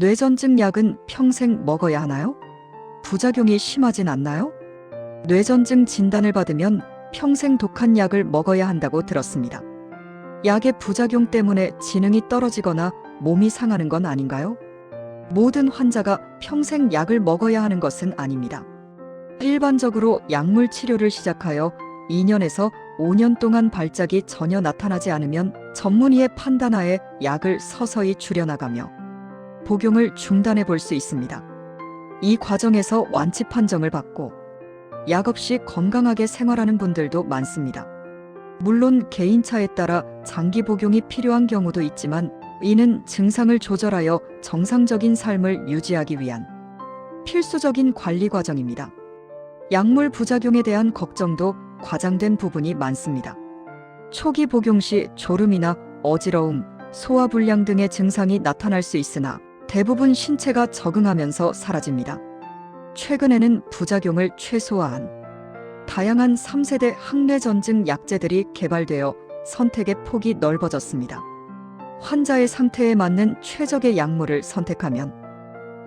뇌전증 약은 평생 먹어야 하나요? 부작용이 심하진 않나요? 뇌전증 진단을 받으면 평생 독한 약을 먹어야 한다고 들었습니다. 약의 부작용 때문에 지능이 떨어지거나 몸이 상하는 건 아닌가요? 모든 환자가 평생 약을 먹어야 하는 것은 아닙니다. 일반적으로 약물 치료를 시작하여 2년에서 5년 동안 발작이 전혀 나타나지 않으면 전문의의 판단하에 약을 서서히 줄여나가며 복용을 중단해 볼 수 있습니다. 이 과정에서 완치 판정을 받고 약 없이 건강하게 생활하는 분들도 많습니다. 물론 개인차에 따라 장기 복용이 필요한 경우도 있지만 이는 증상을 조절하여 정상적인 삶을 유지하기 위한 필수적인 관리 과정입니다. 약물 부작용에 대한 걱정도 과장된 부분이 많습니다. 초기 복용 시 졸음이나 어지러움, 소화불량 등의 증상이 나타날 수 있으나 대부분 신체가 적응하면서 사라집니다. 최근에는 부작용을 최소화한 다양한 3세대 항뇌전증 약제들이 개발되어 선택의 폭이 넓어졌습니다. 환자의 상태에 맞는 최적의 약물을 선택하면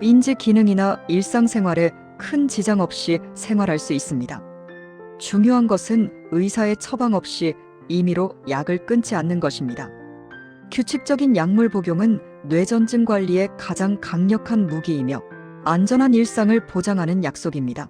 인지 기능이나 일상생활에 큰 지장 없이 생활할 수 있습니다. 중요한 것은 의사의 처방 없이 임의로 약을 끊지 않는 것입니다. 규칙적인 약물 복용은 뇌전증 관리의 가장 강력한 무기이며 안전한 일상을 보장하는 약속입니다.